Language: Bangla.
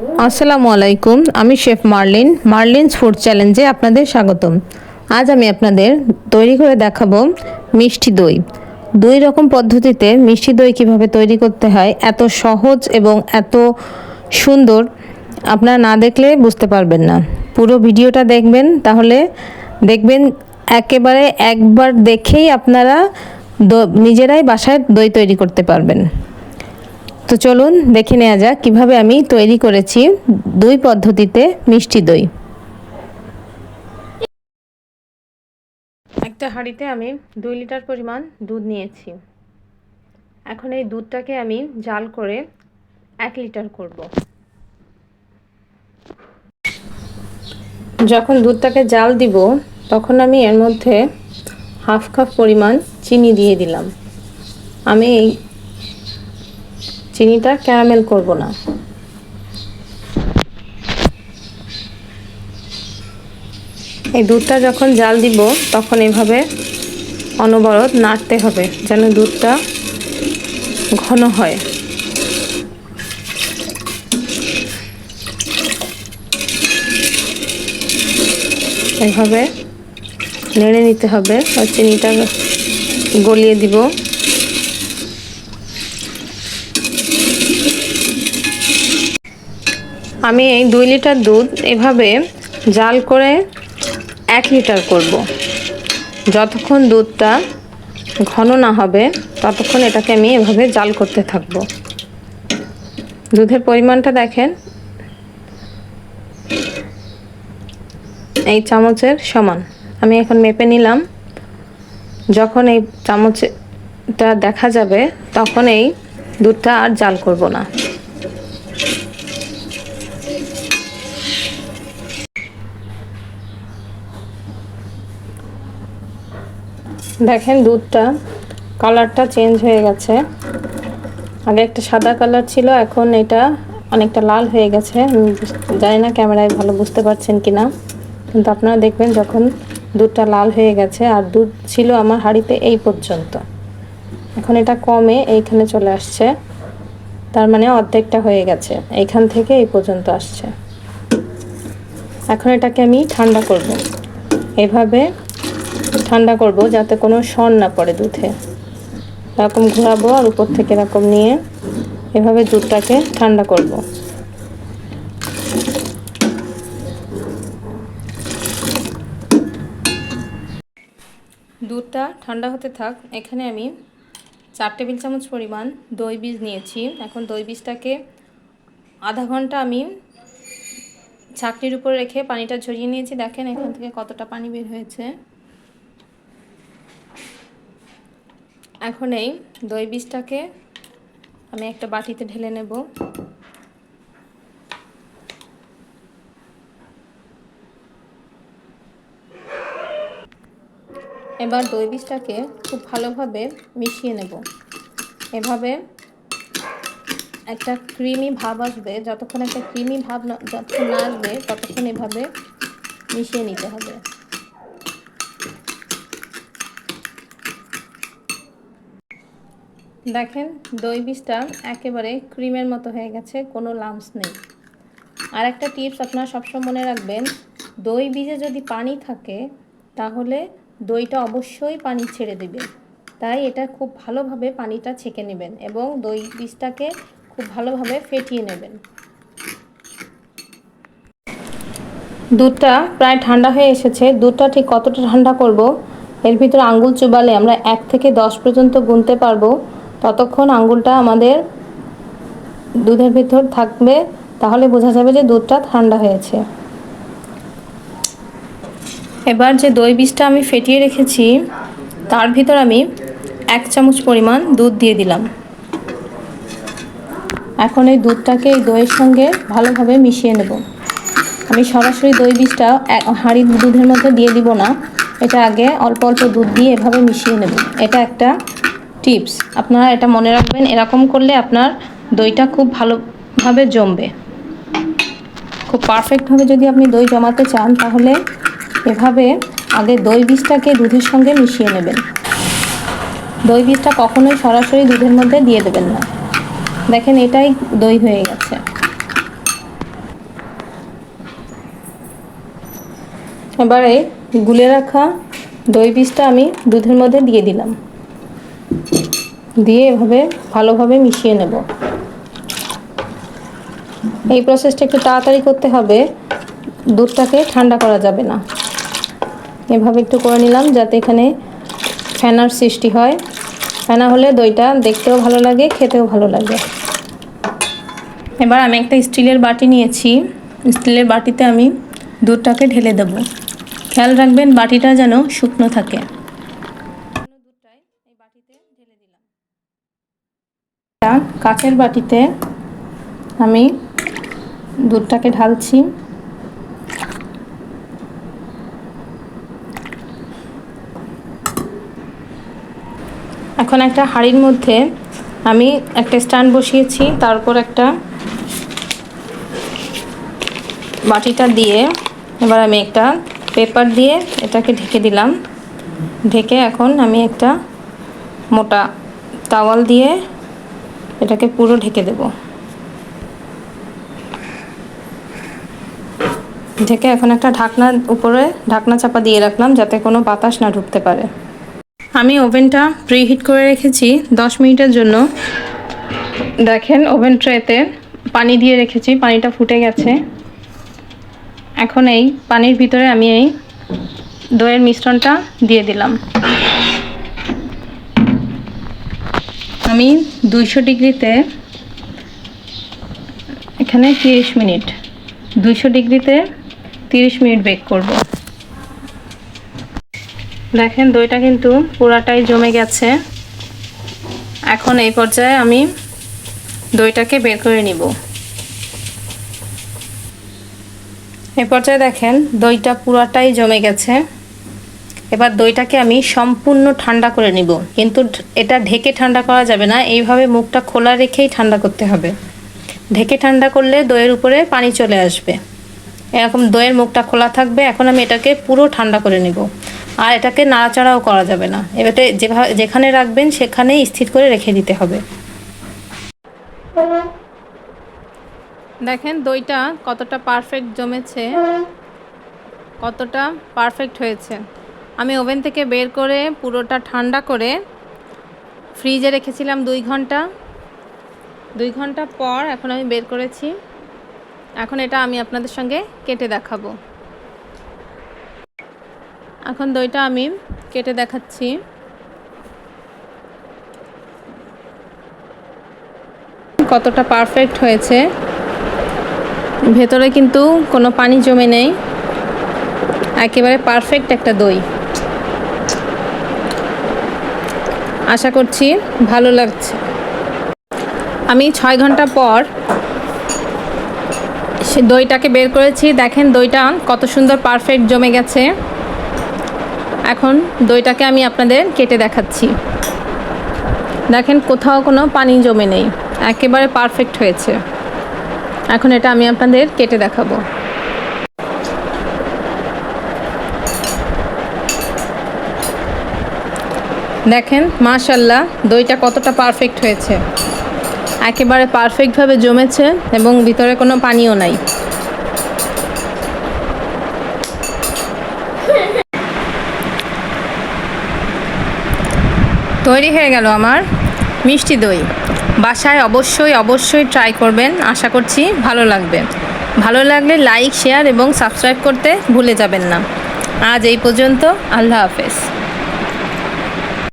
আসসালামু আলাইকুম, আমি শেফ মার্লিন, মার্লিনস ফুড চ্যালেঞ্জে আপনাদের স্বাগতম। আজ আমি আপনাদের তৈরি করে দেখাবো মিষ্টি দই। দুই রকম পদ্ধতিতে মিষ্টি দই কীভাবে তৈরি করতে হয়, এত সহজ এবং এত সুন্দর আপনারা না দেখলে বুঝতে পারবেন না। পুরো ভিডিওটা দেখবেন, তাহলে দেখবেন একেবারে একবার দেখেই আপনারা নিজেরাই বাসায় দই তৈরি করতে পারবেন। তো চলুন দেখে নেওয়া যাক কীভাবে আমি তৈরি করেছি দুই পদ্ধতিতে মিষ্টি দই। একটা হাঁড়িতে আমি দুই লিটার পরিমাণ দুধ নিয়েছি। এখন এই দুধটাকে আমি জাল করে এক লিটার করব। যখন দুধটাকে জাল দিব, তখন আমি এর মধ্যে হাফ কাপ পরিমাণ চিনি দিয়ে দিলাম। আমি এই চিনিটা ক্যারামেল করব না। এই দুধটা যখন জাল দিব, তখন এভাবে অনবরত নাড়তে হবে, যেন দুধটা ঘন হয়। এভাবে নেড়ে নিতে হবে, আর চিনিটা গলিয়ে দিব। আমি এই দুই লিটার দুধ এভাবে জাল করে এক লিটার করব। যতক্ষণ দুধটা ঘন না হবে, ততক্ষণ এটাকে আমি এভাবে জাল করতে থাকব। দুধের পরিমাণটা দেখেন। এই চামচের সমান। আমি এখন মেপে নিলাম। যখন এই চামচটা দেখা যাবে, তখন এই দুধটা আর জাল করব না। দেখেন দুধটা কালারটা চেঞ্জ হয়ে গেছে। আগে একটা সাদা কালার ছিল, এখন এটা অনেকটা লাল হয়ে গেছে। জানি না ক্যামেরায় ভালো বুঝতে পারছেন কি না কিন্তু আপনারা দেখবেন যখন দুধটা লাল হয়ে গেছে, আর দুধ ছিল আমার হাঁড়িতে এই পর্যন্ত। এখন এটা কমে, এইখানে চলে আসছে। তার মানে অর্ধেকটা হয়ে গেছে। এইখান থেকে এই পর্যন্ত আসছে। এখন এটাকে আমি ঠান্ডা করব। এভাবে ঠান্ডা করব যাতে কোনো সন না পড়ে দুধে। এরকম ঘোরাবো আর উপর থেকে এরকম নিয়ে এভাবে দুধটাকে ঠান্ডা করব। দুধটা ঠান্ডা হতে থাক, এখানে আমি চার টেবিল চামচ পরিমাণ দই বীজ নিয়েছি। এখন দই বীজটাকে আধা ঘণ্টা আমি ছাকনির উপর রেখে পানিটা ঝরিয়ে নিয়েছি। দেখেন এখান থেকে কতটা পানি বের হয়েছে। এখন এই দই বীজটাকে আমি একটা বাটিতে ঢেলে নেব। এবার দই বীজটাকে খুব ভালোভাবে মিশিয়ে নেব। এভাবে একটা ক্রিমি ভাব আসবে, যতক্ষণ একটা ক্রিমি ভাব না, যতক্ষণ না আসবে, ততক্ষণ এভাবে মিশিয়ে নিতে হবে। দেখেন, দই বীজটা একেবারে ক্রিমের মতো হয়ে গেছে, কোনো লামস নেই। আর একটা টিপস আপনারা সবসময় মনে রাখবেন, দই বীজে যদি পানি থাকে, তাহলে দইটা অবশ্যই পানি ছেড়ে দেবে তাই এটা খুব ভালোভাবে পানিটা ছেঁকে নেবেন এবং দই বীজটাকে খুব ভালোভাবে ফেটিয়ে নেবেন। দুধটা প্রায় ঠান্ডা হয়ে এসেছে। দুধটা ঠিক কতটা ঠান্ডা করব, এর ভিতরে আঙ্গুল চুবালে আমরা এক থেকে দশ পর্যন্ত গুনতে পারব। ততক্ষণ আঙ্গুলটা আমাদের দুধের ভিতর থাকবে, তাহলে বোঝা যাবে যে দুধটা ঠান্ডা হয়েছে। এবার যে দই বীজটা আমি ফেটিয়ে রেখেছি, তার ভিতর আমি এক চামচ পরিমাণ দুধ দিয়ে দিলাম। এখন এই দুধটাকে এই দইয়ের সঙ্গে ভালোভাবে মিশিয়ে নেব। আমি সরাসরি দই বীজটা হাঁড়ির দুধের মধ্যে দিয়ে দিব না, এটা আগে অল্প অল্প দুধ দিয়ে এভাবে মিশিয়ে নেব। এটা একটা টিপস আপনারা এটা মনে রাখবেন, এরকম করলে আপনার দইটা খুব ভালোভাবে জমবে। খুব পারফেক্টভাবে যদি আপনি দই জমাতে চান, তাহলে এভাবে আগে দই বীজটাকে দুধের সঙ্গে মিশিয়ে নেবেন। দই বীজটা কখনোই সরাসরি দুধের মধ্যে দিয়ে দেবেন না। দেখেন, এটাই দই হয়ে গেছে। এবারে গুলে রাখা দই বীজটা আমি দুধের মধ্যে দিয়ে দিলাম। দিয়ে এভাবে ভালোভাবে মিশিয়ে নেব। এই প্রসেসটা একটু তাড়াতাড়ি করতে হবে, দুধটাকে ঠান্ডা করা যাবে না। এভাবে একটু করে নিলাম যাতে এখানে ফেনার সৃষ্টি হয়। ফেনা হলে দইটা দেখতেও ভালো লাগে, খেতেও ভালো লাগে। এবার আমি একটা স্টিলের বাটি নিয়েছি। স্টিলের বাটিতে আমি দুধটাকে ঢেলে দেব। খেয়াল রাখবেন বাটিটা যেন শুকনো থাকে। কাচের বাটিতে আমি দুধটাকে ঢালছি। এখন একটা হাঁড়ির মধ্যে আমি একটা স্ট্যান্ড বসিয়েছি, তারপর একটা বাটিটা দিয়ে এবার আমি একটা পেপার দিয়ে এটাকে ঢেকে দিলাম। ঢেকে এখন আমি একটা মোটা তাওয়াল দিয়ে এটাকে পুরো ঢেকে দেব। ঢেকে এখন একটা ঢাকনার উপরে ঢাকনা চাপা দিয়ে রাখলাম যাতে কোনো বাতাস না ঢুকতে পারে। আমি ওভেনটা প্রিহিট করে রেখেছি দশ মিনিটের জন্য। দেখেন ওভেন ট্রেতে পানি দিয়ে রেখেছি, পানিটা ফুটে গেছে। এখন এই পানির ভিতরে আমি এই দইয়ের মিশ্রণটা দিয়ে দিলাম। আমি দুইশো ডিগ্রিতে এখানে তিরিশ মিনিট, দুইশো ডিগ্রিতে তিরিশ মিনিট বেক করব। দেখেন দইটা কিন্তু পুরাটাই জমে গেছে। এখন এই পর্যায়ে আমি দইটাকে বের করে নিব। এই পর্যায়ে দেখেন দইটা পুরাটাই জমে গেছে। এবার দইটাকে আমি সম্পূর্ণ ঠান্ডা করে নিব। কিন্তু এটা ঢেকে ঠান্ডা করা যাবে না, এইভাবে মুখটা খোলা রেখেই ঠান্ডা করতে হবে। ঢেকে ঠান্ডা করলে দইয়ের উপরে পানি চলে আসবে। এরকম দইয়ের মুখটা খোলা থাকবে, এখন আমি এটাকে পুরো ঠান্ডা করে নিব। আর এটাকে নাড়াচাড়াও করা যাবে না। এবারে যেভাবে যেখানে রাখবেন সেখানেই স্থির করে রেখে দিতে হবে। দেখেন দইটা কতটা পারফেক্ট জমেছে, কতটা পারফেক্ট হয়েছে। আমি ওভেন থেকে বের করে পুরোটা ঠান্ডা করে ফ্রিজে রেখেছিলাম দুই ঘণ্টা। দুই ঘণ্টা পর এখন আমি বের করেছি। এখন এটা আমি আপনাদের সঙ্গে কেটে দেখাবো। এখন দইটা আমি কেটে দেখাচ্ছি। কতটা পারফেক্ট হয়েছে। ভেতরে কিন্তু কোনো পানি জমে নেই। একেবারে পারফেক্ট একটা দই। আশা করছি ভালো লাগছে। আমি ছয় ঘণ্টা পর সে দইটাকে বের করেছি। দেখেন দইটা কত সুন্দর পারফেক্ট জমে গেছে। এখন দইটাকে আমি আপনাদের কেটে দেখাচ্ছি। দেখেন কোথাও কোনো পানি জমে নেই। একেবারে পারফেক্ট হয়েছে। এখন এটা আমি আপনাদের কেটে দেখাবো। দেখেন মাশাল্লাহ দইটা কতটা পারফেক্ট হয়েছে। একেবারে পারফেক্টভাবে জমেছে এবং ভিতরে কোনো পানিও নাই। তৈরি হয়ে গেল আমার মিষ্টি দই। বাসায় অবশ্যই অবশ্যই ট্রাই করবেন। আশা করছি ভালো লাগবে। ভালো লাগলে লাইক শেয়ার এবং সাবস্ক্রাইব করতে ভুলে যাবেন না। আজ এই পর্যন্ত, আল্লাহ হাফেজ।